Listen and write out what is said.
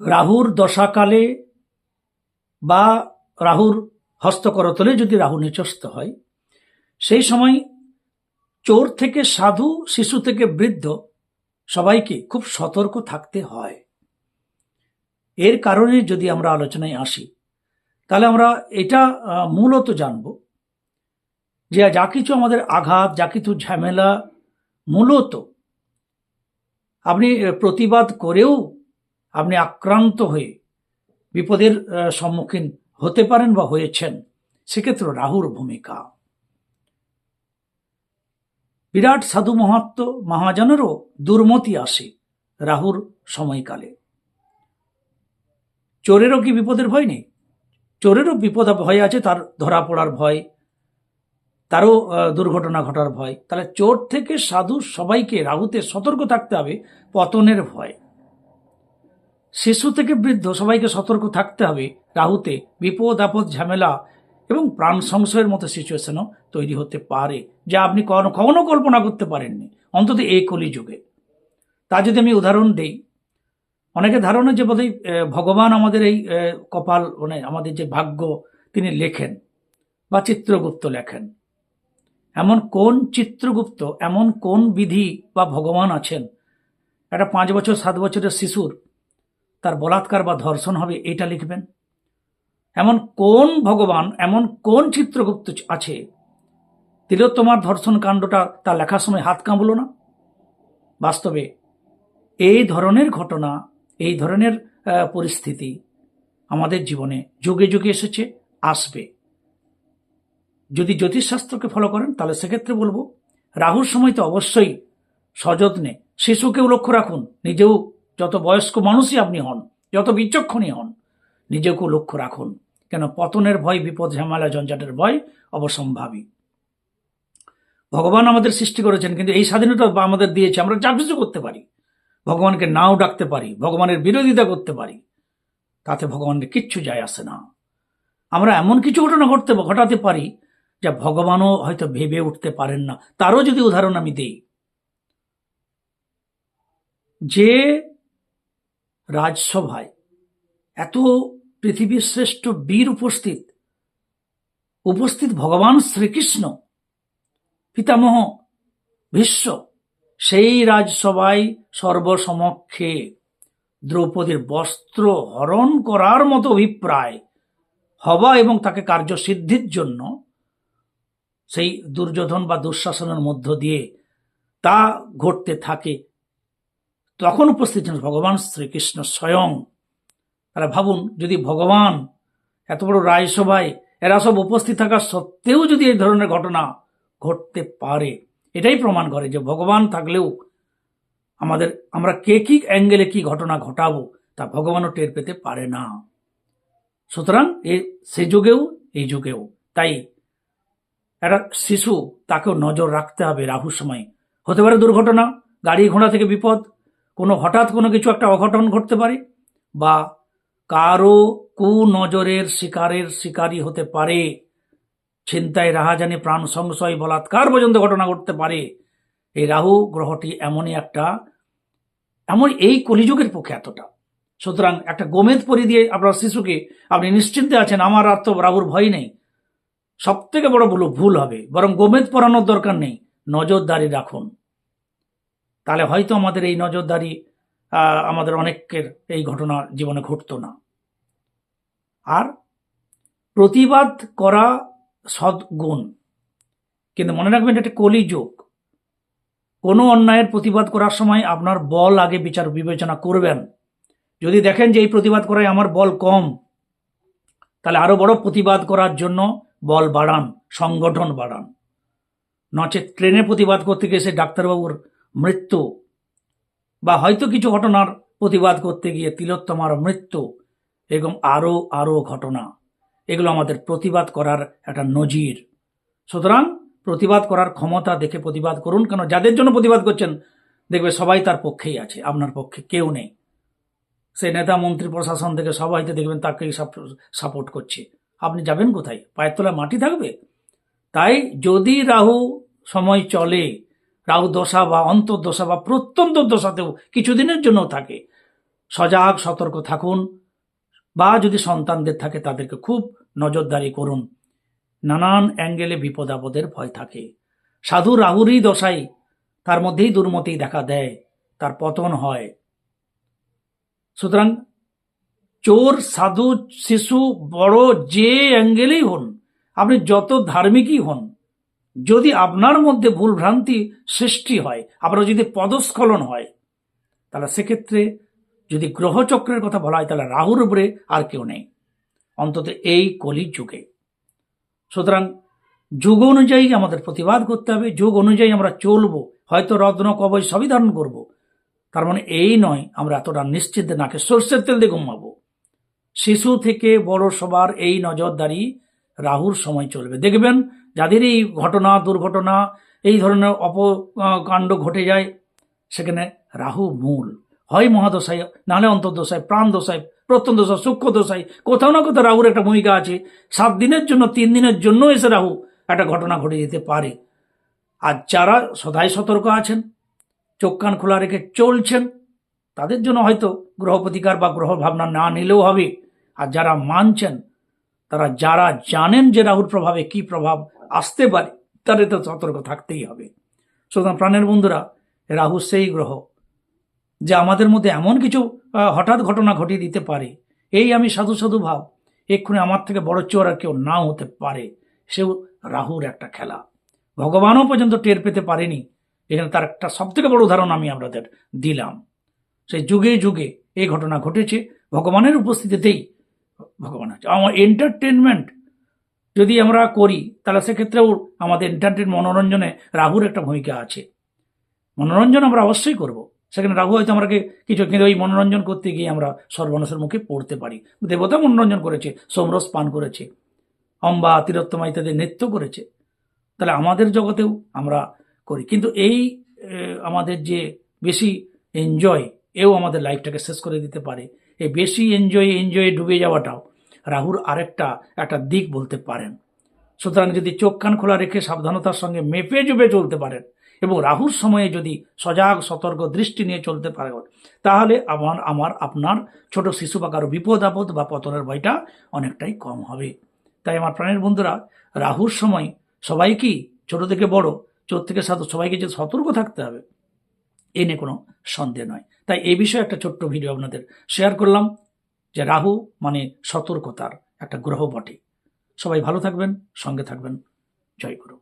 রাহুর দশাকালে বা রাহুর হস্তকরতলে যদি রাহু নিচস্ত হয়, সেই সময় চোর থেকে সাধু, শিশু থেকে বৃদ্ধ সবাইকে খুব সতর্ক থাকতে হয়। এর কারণে যদি আমরা আলোচনায় আসি, তাহলে আমরা এটা মূলত জানব যে যা কিছু আমাদের আঘাত, যা কিছু ঝামেলা, মূলত আপনি প্রতিবাদ করেও আপনি আক্রান্ত হয়ে বিপদের সম্মুখীন হতে পারেন বা হয়েছেন, সেক্ষেত্রে রাহুর ভূমিকা। বিরাট সাধু মহাত্ম মহাজনেরও দুর্মতি আসে রাহুর সময়কালে। চোরেরও কি বিপদের ভয় নেই? চোরেরও বিপদ ভয় আছে, তার ধরা পড়ার ভয়, তারও দুর্ঘটনা ঘটার ভয়। তাহলে চোর থেকে সাধু সবাইকে রাহুতে সতর্ক থাকতে হবে পতনের ভয়। শিশু থেকে বৃদ্ধ সবাইকে সতর্ক থাকতে হবে। রাহুতে বিপদ, আপদ, ঝামেলা এবং প্রাণ সংশয়ের মতো সিচুয়েশনও তৈরি হতে পারে, যা আপনি কখনো কখনো কল্পনা করতে পারেননি, অন্তত এই কলিযুগে। তা যদি আমি উদাহরণ দেই, অনেকে ধারণা যে বোধহয় ভগবান আমাদের এই কপাল মানে আমাদের যে ভাগ্য, তিনি লেখেন বা চিত্রগুপ্ত লেখেন। এমন কোন চিত্রগুপ্ত, এমন কোন বিধি বা ভগবান আছেন? একটা পাঁচ বছর, সাত বছরের শিশুর তার বলাৎকার বা ধর্ষণ হবে, এটা লিখবেন। এমন কোন ভগবান, এমন কোন চিত্রগুপ্ত আছে, তিলোত্তমার ধর্ষণ কাণ্ডটা তা লেখার সময় হাত কাঁপল না? বাস্তবে এই ধরনের ঘটনা, এই ধরনের পরিস্থিতি আমাদের জীবনে যুগে যুগে এসেছে, আসবে। যদি জ্যোতিষশাস্ত্রকে ফলো করেন, তাহলে সেক্ষেত্রে বলব, রাহুর সময় তো অবশ্যই সযত্নে শিশুকেও লক্ষ্য রাখুন, নিজেও যত বয়স্ক মানুষই আপনি হন, যত বিচক্ষণই হন নিজেকেও লক্ষ্য রাখুন। কেন? পতনের ভয়, বিপদ, ঝামেলা জঞ্জাটের ভয় অবসম্ভাবী। ভগবান আমাদের সৃষ্টি করেছেন, কিন্তু এই স্বাধীনতা আমাদের দিয়েছে, আমরা যা কিছু করতে পারি। ভগবানকে নাও ডাকতে পারি, ভগবানের বিরোধিতা করতে পারি। তাতে ভগবানের কিচ্ছু যায় আসে না। আমরা এমন কিছু ঘটনা ঘটতে, ঘটাতে পারি, যা ভগবানও হয়তো ভেবে উঠতে পারেন না। তারও যদি উদাহরণ আমি দিই। যে রাজসভায় এত পৃথিবীর শ্রেষ্ঠ বীর উপস্থিত উপস্থিত ভগবান শ্রীকৃষ্ণ, পিতামহ ভীষ্ম, সেই রাজসভায় সর্বসমক্ষে দ্রৌপদীর বস্ত্র হরণ করার মতো অভিপ্রায় হওয়া এবং তাকে কার্যসিদ্ধির জন্য সেই দুর্যোধন বা দুঃশাসনের মধ্য দিয়ে তা ঘটতে থাকে। তখন উপস্থিত ছিলেন ভগবান শ্রীকৃষ্ণ স্বয়ং। তাহলে ভাবুন, যদি ভগবান এত বড় রায়সভায় এরা সব উপস্থিত থাকা সত্ত্বেও যদি এই ধরনের ঘটনা ঘটতে পারে। এটাই প্রমাণ করে যে ভগবান থাকলেও আমাদের, আমরা কে কি অ্যাঙ্গেলে কি ঘটনা ঘটাবো তা ভগবানও টের পেতে পারে না। সুতরাং এ, সে যুগেও, এই যুগেও। তাই একটা শিশু, তাকেও নজর রাখতে হবে রাহুর সময়। হতে পারে দুর্ঘটনা, গাড়ি ঘোড়া থেকে বিপদ কোনো হঠাৎ কোনো কিছু একটা অঘটন ঘটতে পারে বা কারও কুনজরের শিকারের শিকারী হতে পারে, ছিনতাই, রাহাজানি, প্রাণ সংশয়, বলাৎকার পর্যন্ত ঘটনা ঘটতে পারে, এই রাহু গ্রহটি এমনই একটা এমন এই কলিযুগের পক্ষে এতটা। সুতরাং একটা গোমেদ পরি দিয়ে আপনার শিশুকে আপনি নিশ্চিন্তে আছেন, আমার আর তো রাহুর ভয় নেই। সব থেকে বড় ভুল ভুল হবে, বরং গোমেদ পরানোর দরকার নেই। নজরদারি রাখুন। তাহলে হয়তো আমাদের এই নজরদারি আমাদের অনেকের এই ঘটনা জীবনে ঘটতো না। আর প্রতিবাদ করা সদ্গুণ। কিন্তু মনে রাখবেন এটা কলিযুগ। কোনো অন্যায়ের প্রতিবাদ করার সময় আপনার বল আগে বিচার বিবেচনা করবেন। যদি দেখেন যে এই প্রতিবাদ করায় আমার বল কম, তাহলে আরও বড় প্রতিবাদ করার জন্য বল বাড়ান, সংগঠন বাড়ান। নচেত ট্রেনে প্রতিবাদ করতে গিয়ে সে ডাক্তারবাবুর মৃত্যু বা হয়তো কিছু ঘটনার প্রতিবাদ করতে গিয়ে তিলোত্তমার মৃত্যু, এরকম আরও আরও ঘটনা। এগুলো আমাদের প্রতিবাদ করার একটা নজির। সুতরাং প্রতিবাদ করার ক্ষমতা দেখে প্রতিবাদ করুন কেন? যাদের জন্য প্রতিবাদ করছেন, দেখবে সবাই তার পক্ষেই আছে, আপনার পক্ষে কেউ নেই। সে নেতা, মন্ত্রী, প্রশাসন থেকে সবাই তো দেখবেন তাকেই সাপোর্ট করছে। আপনি যাবেন কোথায়? পায়ের তলায় মাটি থাকবে? তাই যদি রাহু সময় চলে রাহু দশা বা অন্তর্দশা বা প্রত্যন্ত দশাতেও কিছুদিনের জন্য থাকে। সজাগ, সতর্ক থাকুন বা যদি সন্তানদের থাকে তাদেরকে খুব নজরদারি করুন। নানান অ্যাঙ্গেলে বিপদ আপদের ভয় থাকে। সাধু রাহুরই দশাই তার মধ্যেই দুর্মতি দেখা দেয়, তার পতন হয়। সুতরাং চোর, সাধু, শিশু, বড় যে অ্যাঙ্গেলেই হন, আপনি যত ধার্মিকই হন যদি আপনার মধ্যে ভুল ভ্রান্তি সৃষ্টি হয়, আপনার যদি পদস্খলন হয়, তাহলে সেক্ষেত্রে যদি গ্রহচক্রের কথা বলা হয়, তাহলে রাহুর উপরে আর কেউ নেই। অন্তত এই কলি যুগে সুতরাং যুগ অনুযায়ী আমাদের প্রতিবাদ করতে হবে, যুগ অনুযায়ী আমরা চলবো, হয়তো রত্ন, কবচ সবই ধারণ করব। তার মানে এই নয়, আমরা এতটা নিশ্চিত নাকে সর্ষের তেল দিয়ে ঘুমাবো। শিশু থেকে বড় সবার এই নজরদারি রাহুর সময় চলবে। দেখবেন যাদের এই ঘটনা, দুর্ঘটনা, এই ধরনের অপকাণ্ড ঘটে যায়, সেখানে রাহু মূল। হয় মহাদশায়, নাহলে অন্তর্দশায় প্রাণ দশায় প্রত্যন্ত দশায় সূক্ষ্ম দশায় কোথাও না কোথাও রাহুর একটা ভূমিকা আছে। সাত দিনের জন্য, তিন দিনের জন্য এসে রাহু একটা ঘটনা ঘটে যেতে পারে। আর যারা সদাই সতর্ক আছেন, চোখ কান খোলা রেখে চলছেন, তাদের জন্য হয়তো গ্রহ প্রতিকার বা গ্রহ ভাবনা না নিলেও হবে। আর যারা মানছেন, তারা যারা জানেন যে রাহুর প্রভাবে কি প্রভাব আসতে পারে, তাদের তো সতর্ক থাকতেই হবে। সুতরাং প্রাণের বন্ধুরা, রাহু সেই গ্রহ, যে আমাদের মধ্যে এমন কিছু হঠাৎ ঘটনা ঘটিয়ে দিতে পারে। এই আমি সাধু সাধু ভাব, এক্ষুনি আমার থেকে বড় চোর আর কেউ নাও হতে পারে। সেও রাহুর একটা খেলা। ভগবানও পর্যন্ত টের পেতে পারেনি। এখানে তার একটা সব থেকে বড় উদাহরণ আমি আপনাদের দিলাম। সেই যুগে যুগে এই ঘটনা ঘটেছে, ভগবানের উপস্থিতিতেই, ভগবান আছে। আমার এন্টারটেনমেন্ট যদি আমরা করি, তাহলে সেক্ষেত্রেও আমাদের ইন্টারনেট মনোরঞ্জনে রাহুর একটা ভূমিকা আছে। মনোরঞ্জন আমরা অবশ্যই করব। সেখানে রাহু হয়তো আমাকে কিছু কিন্তু ওই মনোরঞ্জন করতে গিয়ে আমরা সর্বনাশের মুখে পড়তে পারি। দেবতা মনোরঞ্জন করেছে, সোমরস পান করেছে, অম্বা তিরোত্তমা ইত্যাদি নৃত্য করেছে। তাহলে আমাদের জগতেও আমরা করি। কিন্তু এই আমাদের যে বেশি এনজয় এও আমাদের লাইফটাকে শেষ করে দিতে পারে। এই বেশি এনজয় এনজয়ে ডুবে যাওয়াটাও রাহুর আরেকটা, একটা দিক বলতে পারেন। সুতরাং যদি চোখ কান খোলা রেখে সাবধানতার সঙ্গে মেপে জুবে চলতে পারেন এবং রাহুর সময়ে যদি সজাগ, সতর্ক দৃষ্টি নিয়ে চলতে পারে তাহলে আমার আমার, আপনার ছোট শিশু বা কারও বিপদ, আপদ বা পতনের ভয়টা অনেকটাই কম হবে। তাই আমার প্রাণের বন্ধুরা, রাহুর সময় সবাইকেই ছোট থেকে বড়, চোর থেকে সাধু, সবাইকে যে সতর্ক থাকতে হবে, এ নিয়ে কোনো সন্দেহ নয়। তাই এই বিষয়ে একটা ছোট্ট ভিডিও আপনাদের শেয়ার করলাম। যে রাহু মানে সতর্কতার একটা গ্রহ বটে। সবাই ভালো থাকবেন সঙ্গে থাকবেন। জয় গুরু।